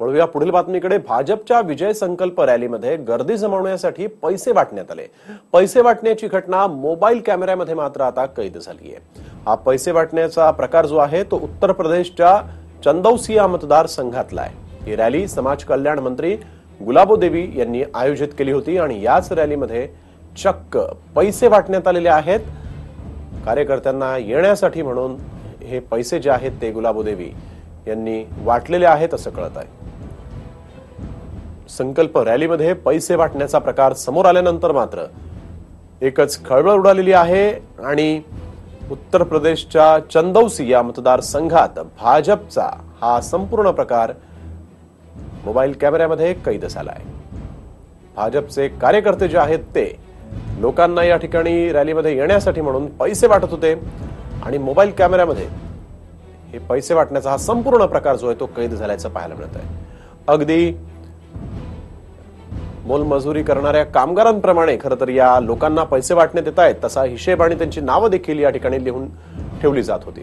वळूया पुढील बातमीकडे. भाजपच्या विजय संकल्प रॅलीमध्ये गर्दी जमवण्यासाठी पैसे वाटण्यात आले. पैसे वाटण्याची घटना मोबाईल कॅमेऱ्यामध्ये मात्र आता कैद झाली आहे हा पैसे वाटण्याचा प्रकार जो आहे तो उत्तर प्रदेशच्या चंदौसिया मतदारसंघातला आहे ही रॅली समाज कल्याण मंत्री गुलाबो देवी यांनी आयोजित केली होती आणि याच रॅलीमध्ये चक्क पैसे वाटण्यात आलेले आहेत. कार्यकर्त्यांना येण्यासाठी म्हणून हे पैसे जे आहेत ते गुलाबो देवी यांनी वाटलेले आहेत असं कळत आहे. संकल्प रॅलीमध्ये पैसे वाटण्याचा प्रकार समोर आल्यानंतर मात्र एकच खळबळ उडालेली आहे आणि उत्तर प्रदेशच्या चंदौसी या मतदारसंघात भाजपचा हा संपूर्ण प्रकार मोबाईल कॅमेऱ्यामध्ये कैद झाला आहे भाजपचे कार्यकर्ते जे आहेत ते लोकांना या ठिकाणी रॅलीमध्ये येण्यासाठी म्हणून पैसे वाटत होते आणि मोबाईल कॅमेऱ्यामध्ये हे पैसे वाटण्याचा हा संपूर्ण प्रकार जो आहे तो कैद झाल्याचं पाहायला मिळत आहे. अगदी मोलमजुरी करणाऱ्या कामगारांप्रमाणे खरं तर या लोकांना पैसे वाटण्यात येत आहेत तसा हिशेब आणि त्यांची नावं देखील या ठिकाणी लिहून ठेवली जात होती.